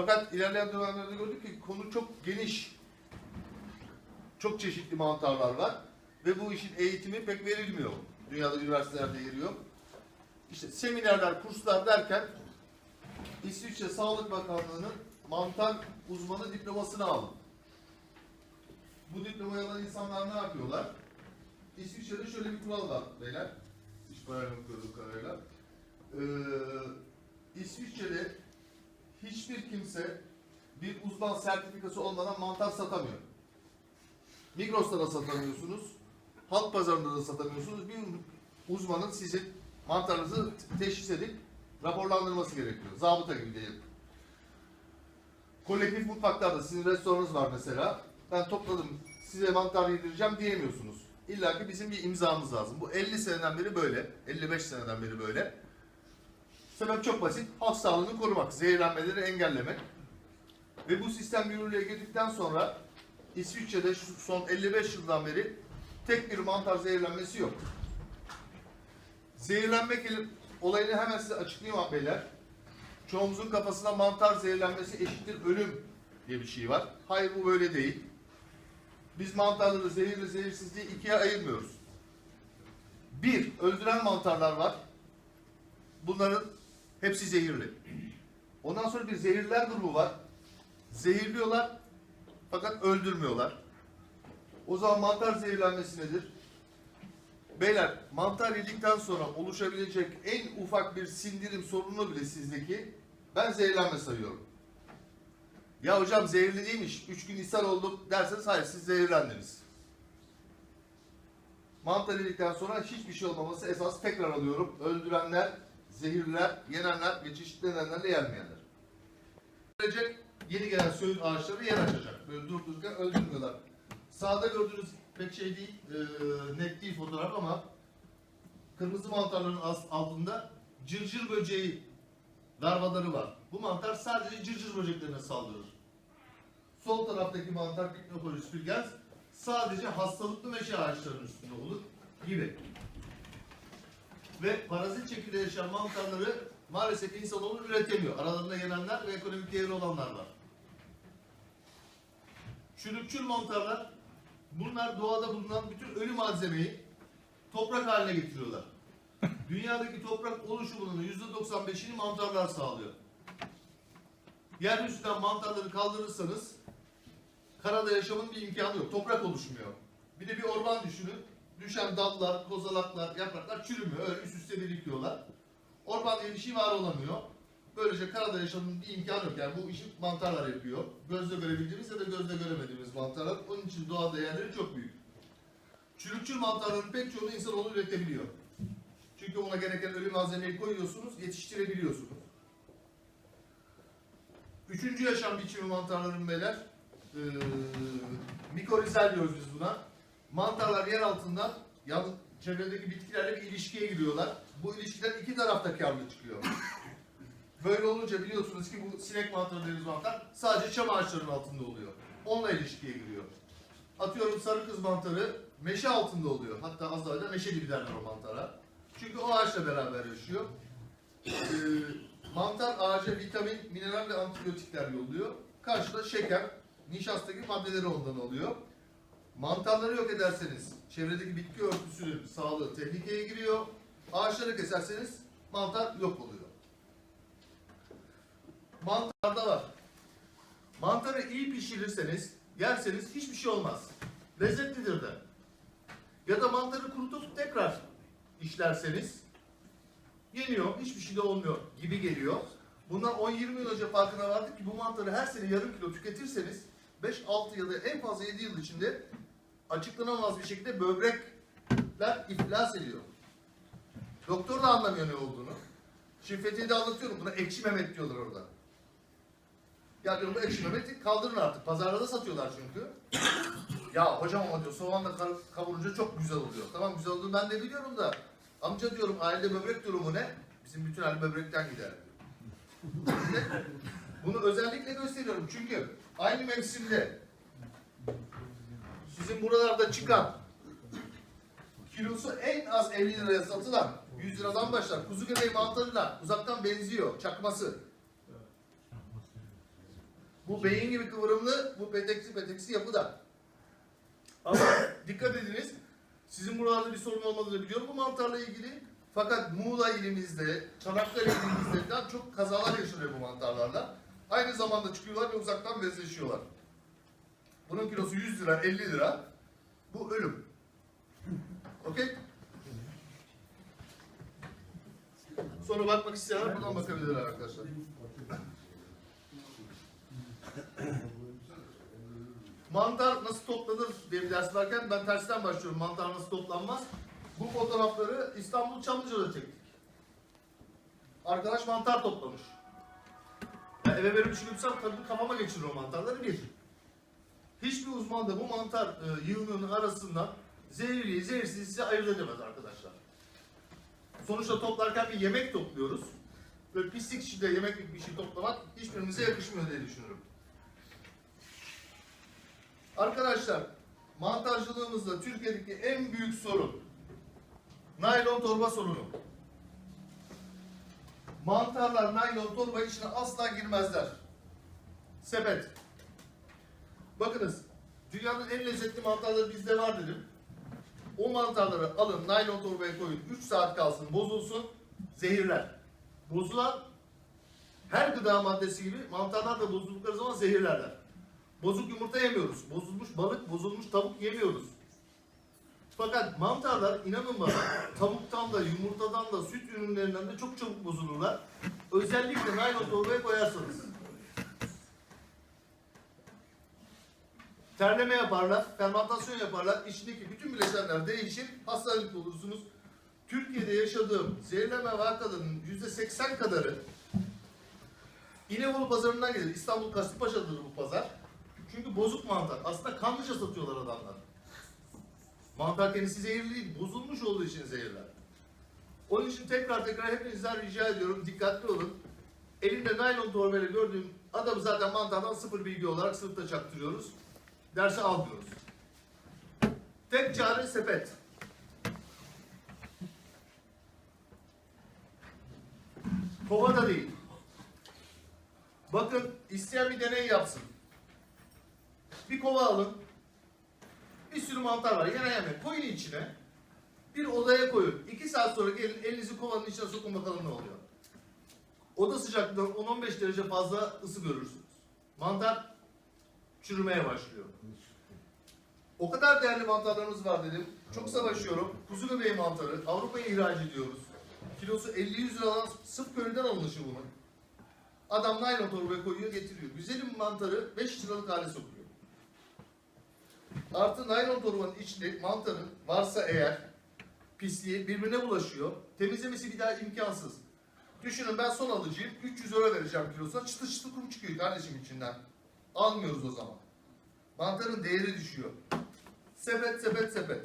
Fakat ilerleyen dönemlerde gördük ki konu çok geniş. Çok çeşitli mantarlar var. Ve bu işin eğitimi pek verilmiyor. Dünyada üniversitelerde yeri yok. İşte seminerler, kurslar derken İsviçre Sağlık Bakanlığı'nın mantar uzmanı diplomasını aldım. Bu diplomayı alan insanlar ne yapıyorlar? İsviçre'de şöyle bir kural var beyler. İş bayanlık gördüğüm kadarıyla. Ee, İsviçre'de hiçbir kimse bir uzman sertifikası olmadan mantar satamıyor. Migros'ta da satamıyorsunuz. Halk pazarında da satamıyorsunuz. Bir uzmanın sizin mantarınızı teşhis edip raporlandırması gerekiyor. Zabıta gibi değil. Kolektif mutfaklarda sizin restoranınız var mesela. Ben topladım size mantar yedireceğim diyemiyorsunuz. İlla ki bizim bir imzamız lazım. Bu 50 seneden beri böyle. 55 seneden beri böyle. Sebep çok basit. Halk sağlığını korumak, zehirlenmeleri engellemek. Ve bu sistem yürürlüğe girdikten sonra İsviçre'de şu son 55 yıldan beri tek bir mantar zehirlenmesi yok. Zehirlenmek ili- olayını hemen size açıklayayım abi. Çoğumuzun kafasında mantar zehirlenmesi eşittir ölüm diye bir şey var. Hayır bu böyle değil. Biz mantarları zehirli zehirsiz diye ikiye ayırmıyoruz. Bir, öldüren mantarlar var. Bunların hepsi zehirli. Ondan sonra bir zehirler grubu var. Zehirliyorlar fakat öldürmüyorlar. O zaman mantar zehirlenmesi nedir? Beyler mantar yedikten sonra oluşabilecek en ufak bir sindirim sorunu bile sizdeki ben zehirlenme sayıyorum. Ya hocam zehirli değilmiş. Üç gün ishal olduk derseniz hayır siz zehirlendiniz. Mantar yedikten sonra hiçbir şey olmaması esas tekrar alıyorum. Öldürenler, zehirler, yenenler ve çeşitli nedenlerle yenmeyenler. Böylece yeni gelen söğüt ağaçları yer açacak. Böyle durup dururken öldürmüyorlar. Sağda gördüğünüz pek şey değil, e, net değil fotoğraf ama kırmızı mantarların altında cırcır böceği larvaları var. Bu mantar sadece cırcır böceklerine saldırır. Sol taraftaki mantar Picnopolis fulgens sadece hastalıklı meşe ağaçlarının üstünde olur gibi. Ve parazit şekilde yaşayan mantarları maalesef insanoğlu üretemiyor. Aralarında yenenler ve ekonomik değeri olanlar var. Çürükçül mantarlar bunlar doğada bulunan bütün ölü malzemeyi toprak haline getiriyorlar. Dünyadaki toprak oluşumunun %95'ini mantarlar sağlıyor. Yeryüzünden mantarları kaldırırsanız karada yaşamın bir imkanı yok. Toprak oluşmuyor. Bir de bir orman düşünün. Düşen dallar, kozalaklar, yapraklar çürümüyor. Öyle üst üste birikiyorlar. Orman diye bir şey var olamıyor. Böylece karada yaşamın bir imkanı yok. Yani bu işi mantarlar yapıyor. Gözle görebildiğimiz ya da gözle göremediğimiz mantarlar. Onun için doğada değerleri çok büyük. Çürükçül mantarların pek çoğunu insanoğlu üretebiliyor. Çünkü ona gereken ölü malzemeyi koyuyorsunuz, yetiştirebiliyorsunuz. Üçüncü yaşam biçimi mantarların beyler. Ee, mikorizal diyoruz biz buna. Mantarlar yer altından yan, çevredeki bitkilerle bir ilişkiye giriyorlar. Bu ilişkiden iki tarafta karlı çıkıyor. Böyle olunca biliyorsunuz ki bu sinek mantarı dediğimiz mantar sadece çam ağaçlarının altında oluyor. Onunla ilişkiye giriyor. Atıyorum sarı kız mantarı meşe altında oluyor. Hatta Azrail'de meşe gibi derler o mantara. Çünkü o ağaçla beraber yaşıyor. Ee, mantar ağaca vitamin, mineral ve antibiyotikler yolluyor. Karşıda şeker, nişasta gibi maddeleri ondan alıyor. Mantarları yok ederseniz çevredeki bitki örtüsünün sağlığı tehlikeye giriyor. Ağaçları keserseniz mantar yok oluyor. Mantarda var. Mantarı iyi pişirirseniz, yerseniz hiçbir şey olmaz. Lezzetlidir de. Ya da mantarı kurutup tekrar işlerseniz yeniyor, hiçbir şey de olmuyor gibi geliyor. Bundan 10-20 yıl önce farkına vardık ki bu mantarı her sene yarım kilo tüketirseniz 5-6 ya da en fazla 7 yıl içinde açıklanamaz bir şekilde böbrekler iflas ediyor. Doktor da anlamıyor ne olduğunu. Şimdi Fethiye'de anlatıyorum. Buna ekşi Mehmet diyorlar orada. Ya diyorum bu ekşi Mehmet'i kaldırın artık. Pazarda da satıyorlar çünkü. ya hocam ama diyor soğanla kavurunca çok güzel oluyor. Tamam güzel olduğunu ben de biliyorum da. Amca diyorum ailede böbrek durumu ne? Bizim bütün aile böbrekten gider. Bunu özellikle gösteriyorum çünkü aynı mevsimde sizin buralarda çıkan kilosu en az 50 liraya satılan 100 liradan başlar. Kuzu göbeği mantarıyla uzaktan benziyor. Çakması. Bu beyin gibi kıvrımlı, bu peteksi peteksi yapıda. Ama dikkat ediniz, sizin buralarda bir sorun olmadığını biliyorum bu mantarla ilgili. Fakat Muğla ilimizde, Çanakkale ilimizde çok kazalar yaşanıyor bu mantarlarla. Aynı zamanda çıkıyorlar ve uzaktan bezleşiyorlar. Bunun kilosu 100 lira, 50 lira. Bu ölüm. Okey? Sonra bakmak isteyenler buradan bakabilirler arkadaşlar. Mantar nasıl toplanır diye bir ders varken ben tersten başlıyorum. Mantar nasıl toplanmaz? Bu fotoğrafları İstanbul Çamlıca'da çektik. Arkadaş mantar toplamış. Ben eve verip düşünürsem tabii kafama geçirir o mantarları bir. Hiçbir uzman da bu mantar e, yığınının arasından zehirliyi zehirsiz size ayırt edemez arkadaşlar. Sonuçta toplarken bir yemek topluyoruz. Böyle pislik içinde yemek bir şey toplamak hiçbirimize yakışmıyor diye düşünüyorum. Arkadaşlar, mantarcılığımızda Türkiye'deki en büyük sorun naylon torba sorunu. Mantarlar naylon torba içine asla girmezler. Sepet. Bakınız, dünyanın en lezzetli mantarları bizde var dedim. O mantarları alın, naylon torbaya koyun, 3 saat kalsın, bozulsun, zehirler. Bozulan her gıda maddesi gibi mantarlar da bozuldukları zaman zehirlerler. Bozuk yumurta yemiyoruz. Bozulmuş balık, bozulmuş tavuk yemiyoruz. Fakat mantarlar inanın bana tavuktan da yumurtadan da süt ürünlerinden de çok çabuk bozulurlar. Özellikle naylon torbaya koyarsanız. Terleme yaparlar, fermentasyon yaparlar. İçindeki bütün bileşenler değişir, hastalıklı olursunuz. Türkiye'de yaşadığım zehirleme vakalarının yüzde seksen kadarı İnebolu pazarından gelir. İstanbul Kasımpaşa'dır bu pazar. Çünkü bozuk mantar. Aslında kanlıca satıyorlar adamlar. Mantar kendisi zehirli değil, bozulmuş olduğu için zehirler. Onun için tekrar tekrar hepinizden rica ediyorum, dikkatli olun. Elimde naylon torbayla gördüğüm adamı zaten mantardan sıfır bilgi olarak sınıfta çaktırıyoruz. Dersi almıyoruz. Tek çare sepet. Kova da değil. Bakın isteyen bir deney yapsın. Bir kova alın. Bir sürü mantar var. Yana yana koyun içine. Bir odaya koyun. İki saat sonra gelin elinizi kovanın içine sokun bakalım ne oluyor. Oda sıcaklığından 10-15 derece fazla ısı görürsünüz. Mantar çürümeye başlıyor. O kadar değerli mantarlarımız var dedim. Çok savaşıyorum. Kuzu göbeği mantarı. Avrupa'ya ihraç ediyoruz. Kilosu 50-100 liradan sırf köyden alınışı bunun. Adam naylon torbaya koyuyor getiriyor. Güzelim mantarı 5 liralık hale sokuyor. Artı naylon torbanın içinde mantarın varsa eğer pisliği birbirine bulaşıyor. Temizlemesi bir daha imkansız. Düşünün ben son alıcıyım. 300 euro vereceğim kilosuna. Çıtı çıtı kum çıkıyor kardeşim içinden. Almıyoruz o zaman. Mantarın değeri düşüyor. Sepet sepet sepet.